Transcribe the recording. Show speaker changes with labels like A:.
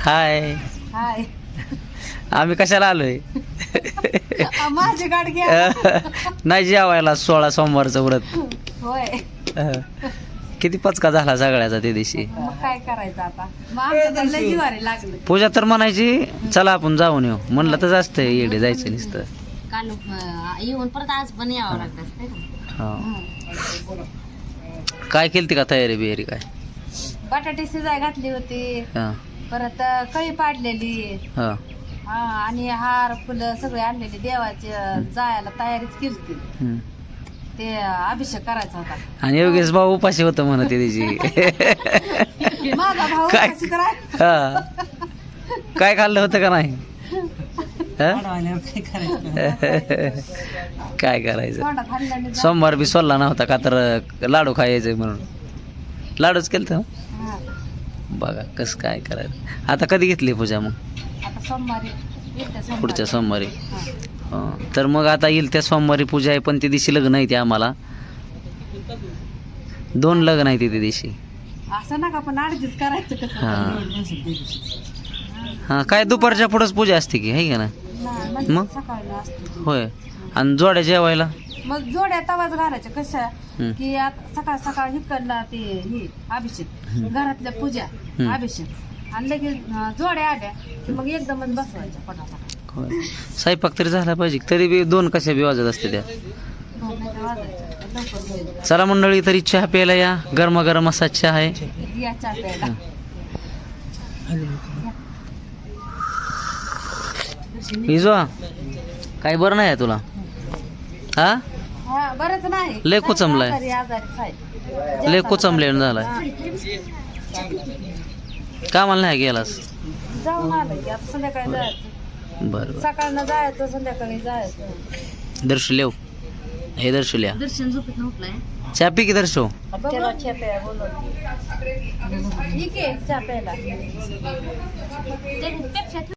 A: हाय.
B: हाय.
A: आम्ही कशाला आलोय?
B: माझी गाडी घ्या.
A: नाही जेवायला सोळा सोमवारचं व्रत.
B: होय.
A: किती पचका झाला सगळ्याचा त्या दिवशी?
B: मग काय करायचं आता? मग आमच्या तर लय जिवारी लागलं.
A: पूजा तर म्हणायची चला आपण जाऊन येऊ. म्हणलं तर जास्त येडे जायचं नुसतं.
C: काल अं, येऊन परत आज पण यावं लागतं?
A: हा. काय केली का तयारी बियारी काय?
B: बटाटे शिजाय घातली होती.
A: हा.
B: परत कळी पाडलेली.
A: हा.
B: हा आणि हार फुलं सगळे आणलेले. देवाचे जायला तयारीच केली
A: हम्म.
B: ते अभिषेक करायचा होता.
A: आणि योगेश भाऊ उपाशी होतं म्हणत त्याची
B: माझा भाऊ
A: काय?
B: कशी.
A: हा. खाल्लं होतं का नाही? हा? काय करायचं?
B: तोंडात हल्ल्याने जा-
A: सोमवार बी सोडला नव्हता का तर लाडू खायचे म्हणून. लाडूच केलं तर
B: हा.
A: बघा कसं काय करायचं? आता कधी घेतली पूजा मग?
B: आता सोमवारी येते सोमवारी.
A: पुढच्या सोमवारी.
B: हा.
A: हं. तर मग आता येईल त्या सोमवारी पूजा आहे पण त्या दिवशी लग्न आहे ते आम्हाला. दोन लग्न आहे ते त्या दिवशी
B: असं नका पण करायचं कसं
A: हा. हा काय दुपारच्या पुढंच पूजा असते की आहे का ना
B: नाही, म्हणजे
A: मग?
B: सकाळी असते.
A: होय. आणि जोड्या जेवायला?
B: मग जोड्या तवाच घालायच्या. कशा. की आता सकाळ सकाळ हिकडला ते हे अभिषेक. घरातल्या पूजा. अभिषेक. आणि लगेच अं, जोड्या आल्या की मग एकदमच बसवायच्या पटापट.
A: होय. स्वयंपाक तरी झाला पाहिजे. तरी बी दोन कशा बी वाजत असते त्या.
B: दोन नाही तर वाजायच्या. लवकर होईल.
A: चला मंडळी तरी चहा प्यायला या. गरमागरम असा चहा आहे.
B: या चहा प्यायला.
A: इजो काय बरं नाही आहे तुला? हा?
B: हा बरंच नाही.
A: लय
B: आहे.
A: लय कोचंबलेलं झालाय.
B: हा.
A: कामाला नाही गेलास? बरं.
B: सकाळनं जायचं संध्याकाळी जायचं.
A: दर्शू लेव हे
C: दर्शन झोपेत उठलाय
A: चहा पी की दर्शू.
B: ठीक आहे चहा प्यायला.